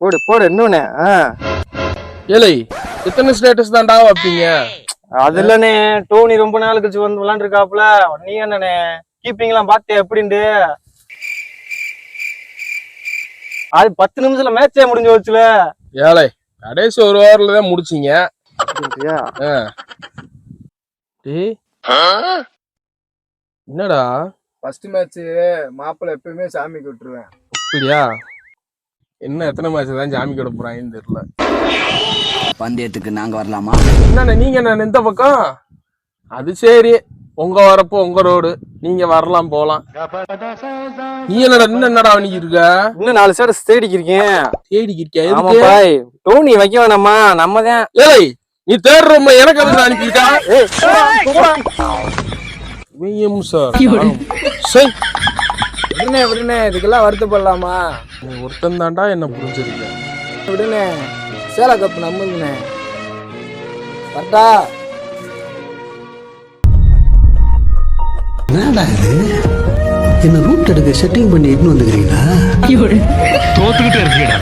போடு போடு இன்னொன்னு. ஏலை எத்தனை ஸ்டேட்டஸ் தான்டா வைப்பீங்க? அது இல்லண்ணே டோனி ரொம்ப நாள் கழிச்சு வந்து விளாண்டுருக்காப்புல. நீ என்னண்ணே கீப்பிங்லாம் பார்த்து எப்படின்ட்டு? அது பத்து நிமிஷத்துல மேட்சே முடிஞ்சு வச்சுல ஏழை கடைசி ஒரு ஓவர்ல தான் முடிச்சீங்க. டேய். என்னடா? ஃபர்ஸ்ட் மேட்ச் மாப்பிள்ளை எப்பயுமே சாமிக்கு விட்டுருவேன் அப்படியா? என்ன எத்தனை மேட்ச் தான் ஜாமி கூட போறாங்கன்னு தெரியல பந்தயத்துக்கு நாங்க வரலாமா என்னண்ணே நீங்க என்ன இந்த பக்கம் அது சரி உங்க வரப்போ உங்க ரோடு நீங்க வரலாம் போலாம் நீ என்னடா இன்னும் என்னடா பண்ணிக்கிட்டு இருக்க இன்னும் நாலு இருக்கியா? ஆமா எதுக்கு பாய் டோனி வைக்க வேணாமா நம்ம தான் ஏய் நீ தேர்ட் ரூம் எனக்கு அதுக்கு அனுப்பிட்டா சார் சரி விடுனே விடுனே இதுக்கெல்லாம் வருத்தப்படலாமா? நீ ஒருத்தன் தான்டா என்ன புரிஞ்சிருக்க. விடுனே சேலை கப்பு நம்புங்கண்ணே. கரெக்டா என்னடா இது? என்ன ரூட் எடுக்க செட்டிங் பண்ணி இட்டுன்னு வந்துக்கிறீங்களா? தோத்துக்கிட்டே இருக்கீடா